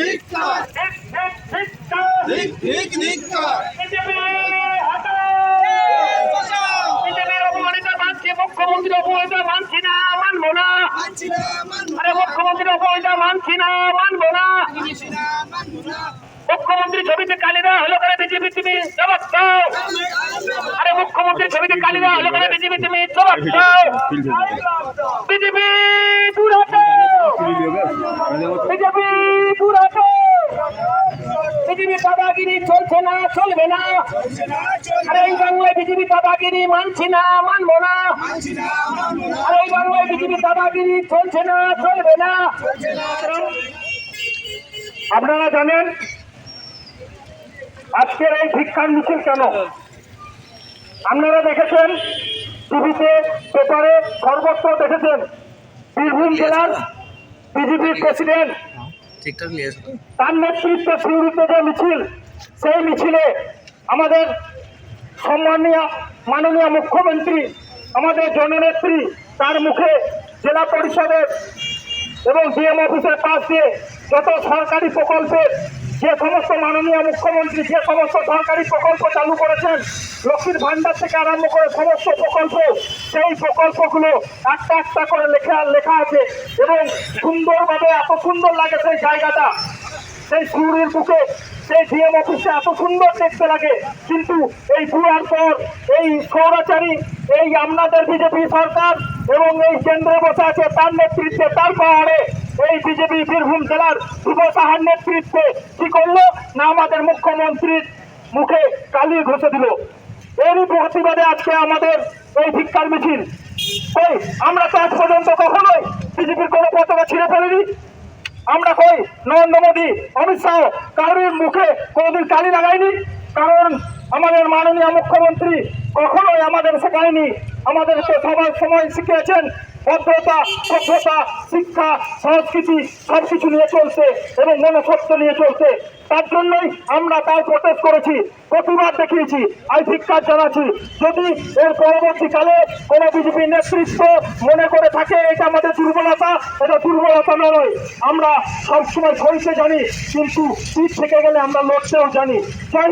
ধিক্কার ধিক ধিক ধিক্কার মুখ্যমন্ত্রী অপমানিত মানছি আরে মুখ্যমন্ত্রী অপমানিত মানছি না মানব না। মুখ্যমন্ত্রী ছবিতে কালিদা হলো করে বিজেপি তুমি জবাব দাও আরে মুখ্যমন্ত্রী ছবিতে কালিদা হলো করে বিজেপি তুমি জবাব দাও বিজেপি বিজেপি হটো বিজেপি দাদাগিরি চলছে না, চলবে না। আরে এই বাংলায় বিজেপি দাদাগিরি মানছি না, মানবো না। আরে এই বাংলায় বিজেপি দাদাগিরি চলছে না, চলবে না। আপনারা জানেন আজকের এই ভিক্ষার মিছিল কেন? আপনারা দেখেছেন টিভিতে পেপারে সর্বত্র দেখেছেন বীরভূম জেলার বিজেপির প্রেসিডেন্ট। তার নেতৃত্বে শুরুতে যে মিছিল সেই মিছিলে আমাদের সম্মানীয় মাননীয় মুখ্যমন্ত্রী আমাদের জননেত্রী তার মুখে জেলা পরিষদের এবং ডিএম অফিসের পাশ দিয়ে যত সরকারি প্রকল্পের যে সমস্ত মাননীয় মুখ্যমন্ত্রী, যে সমস্ত সরকারি প্রকল্প চালু করেছেন, লক্ষ্মীর ভান্ডার থেকে আরম্ভ করে সমস্ত প্রকল্প, সেই প্রকল্পগুলো একটা একটা করে লেখা লেখা আছে এবং সুন্দরভাবে এত সুন্দর লাগে সেই জায়গাটা। সেই সুরের বুকে, সেই ডিএম অফিসে এত সুন্দর দেখতে লাগে। কিন্তু এই দুয়ার পর এই সৌরাচারী এই আপনাদের বিজেপি সরকার এবং এই কেন্দ্রে বসে আছে তার নেতৃত্বে, তার পাহাড়ে এই বিজেপি বীরভূম জেলার যুব সাহার নেতৃত্বে কি করল? না আমাদের মুখ্যমন্ত্রীর মুখে কালি ঘষে দিল। এরই প্রতিবাদে আজকে আমাদের এই ভিক্ষার মিছিল। কই, আমরা তো আজ পর্যন্ত কখনোই বিজেপির কোনো পতাকা ছিঁড়ে ফেলিনি। আমরা কই, নরেন্দ্র মোদী, অমিত শাহ কারোর মুখে কোনোদিন কালি লাগাইনি? কারণ আমাদের মাননীয় মুখ্যমন্ত্রী কখনোই আমাদের শেখায়নি আমাদেরকে সবার সময় শিখিয়েছেন ভদ্রতা, সভ্যতা, শিক্ষা, সংস্কৃতি সব কিছু নিয়ে চলছে এবং মনসত্ব নিয়ে চলছে। তার জন্যই আমরা তার প্রটেস্ট করেছি, প্রতিবাদ দেখিয়েছি। আজ ধিক্কার জানাচ্ছি। যদি এর পরবর্তীকালে কোনো বিজেপি নেতৃত্ব মনে করে থাকে, এটা আমাদের দুর্বলতা, এটা দুর্বলতা নয়। আমরা সবসময় সইতে জানি, কিন্তু পিঠ থেকে গেলে আমরা লড়তেও জানি। জয়